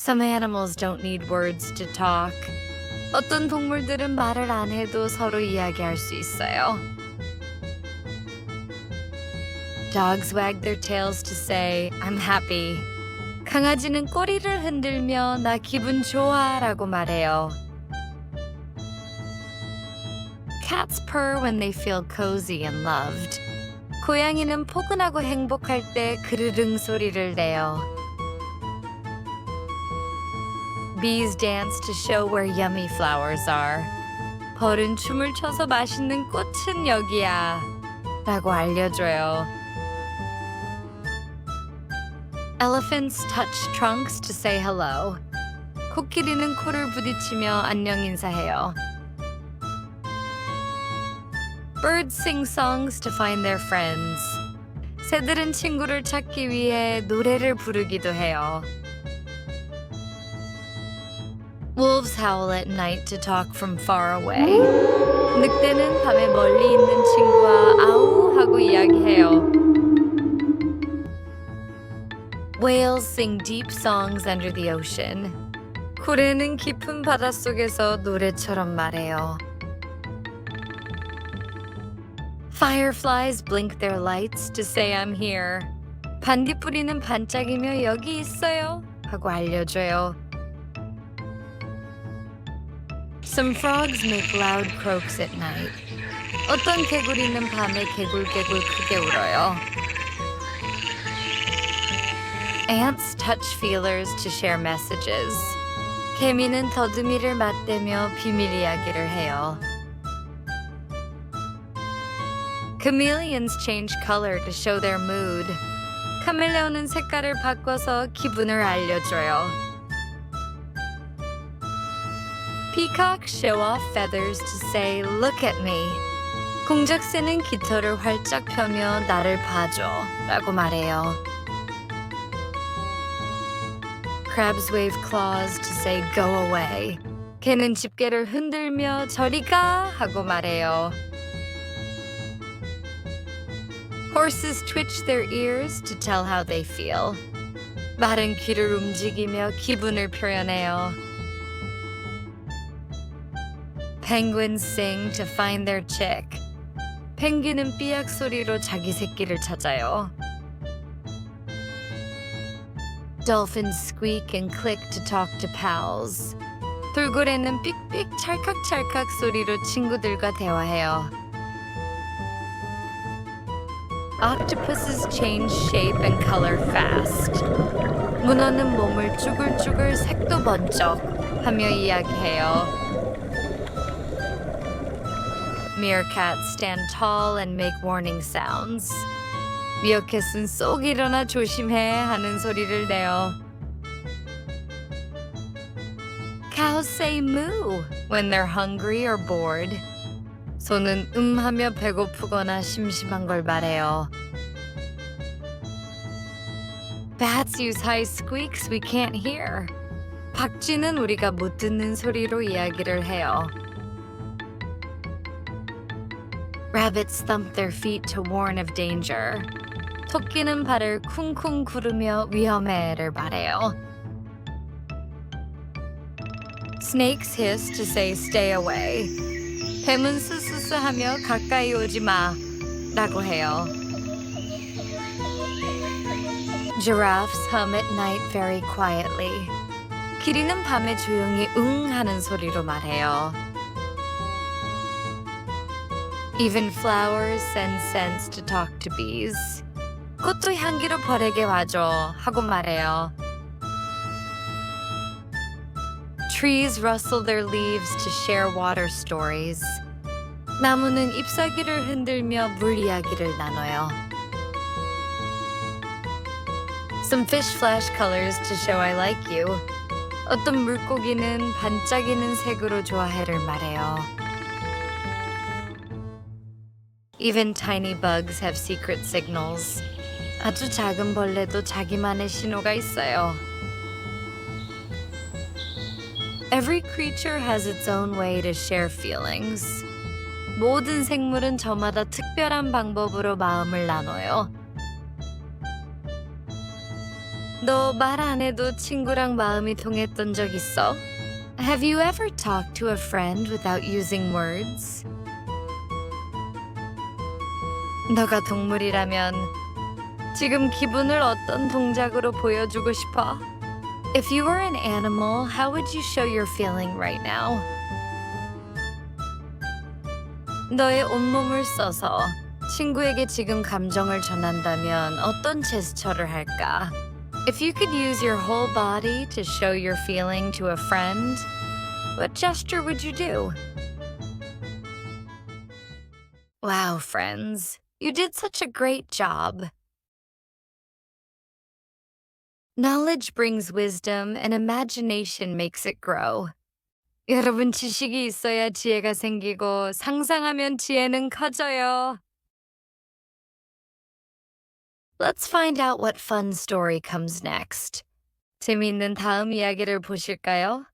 Some animals don't need words to talk. 어떤 동물들은 말을 안 해도 서로 이야기할 수 있어요. Dogs wag their tails to say, I'm happy. 강아지는 꼬리를 흔들며 나 기분 좋아 라고 말해요. Cats purr when they feel cozy and loved. 고양이는 포근하고 행복할 때 그르릉 소리를 내요. Bees dance to show where yummy flowers are. 벌은 춤을 춰서 맛있는 꽃은 여기야. 라고 알려줘요. Elephants touch trunks to say hello. 코끼리는 코를 부딪히며 안녕 인사해요. Birds sing songs to find their friends. 새들은 친구를 찾기 위해 노래를 부르기도 해요. Wolves howl at night to talk from far away. 늑대는 밤에 멀리 있는 친구와 아우 하고 이야기해요. Whales sing deep songs under the ocean. 고래는 깊은 바닷속에서 노래처럼 말해요. Fireflies blink their lights to say I'm here. 반딧불이는 반짝이며 여기 있어요 하고 알려줘요. Some frogs make loud croaks at night. 어떤 개구리는 밤에 개굴개굴 크게 울어요. Ants touch feelers to share messages. 개미는 더듬이를 맞대며 비밀 이야기를 해요. Chameleons change color to show their mood. 카멜레온은 색깔을 바꿔서 기분을 알려줘요. Peacocks show off feathers to say, look at me. 공작새는 깃털을 활짝 펴며 나를 봐줘 라고 말해요. Crabs wave claws to say, go away. 개는 집게를 흔들며 저리 가 하고 말해요. Horses twitch their ears to tell how they feel. 말은 귀를 움직이며 기분을 표현해요. Penguins sing to find their chick. 펭귄은 삐약 소리로 자기 새끼를 찾아요. Dolphins squeak and click to talk to pals. 돌고래는 삑삑 찰칵찰칵 소리로 친구들과 대화해요. Octopuses change shape and color fast. 문어는 몸을 쭈글쭈글 색도 번쩍 하며 이야기해요. Meerkats stand tall and make warning sounds. 미어캣은 쏙 일어나 조심해 하는 소리를 내요. Cows say moo when they're hungry or bored. 소는 음 하며 배고프거나 심심한 걸 말해요. Bats use high squeaks we can't hear. 박쥐는 우리가 못 듣는 소리로 이야기를 해요. Rabbits thump their feet to warn of danger. 토끼는 발을 쿵쿵 구르며 위험해를 말해요. Snakes hiss to say stay away. 뱀은 스스스하며 가까이 오지 마 라고 해요. Giraffes hum at night very quietly. 기린은 밤에 조용히 응 하는 소리로 말해요. Even flowers send scents to talk to bees. 꽃도 향기로 벌에게 와줘 하고 말해요. Trees rustle their leaves to share water stories. 나무는 잎사귀를 흔들며 물 이야기를 나눠요. Some fish flash colors to show I like you. 어떤 물고기는 반짝이는 색으로 좋아해를 말해요. Even tiny bugs have secret signals. 아주 작은 벌레도 자기만의 신호가 있어요. Every creature has its own way to share feelings. 모든 생물은 저마다 특별한 방법으로 마음을 나눠요. 너 말 안 해도 친구랑 마음이 통했던 적 있어? Have you ever talked to a friend without using words? 너가 동물이라면 지금 기분을 어떤 동작으로 보여주고 싶어? If you were an animal, how would you show your feeling right now? 너의 온몸을 써서 친구에게 지금 감정을 전한다면 어떤 제스처를 할까? If you could use your whole body to show your feeling to a friend, what gesture would you do? Wow, friends, you did such a great job. Knowledge brings wisdom and imagination makes it grow. 여러분 지식이 있어야 지혜가 생기고 상상하면 지혜는 커져요. Let's find out what fun story comes next. 재미있는 다음 이야기를 보실까요?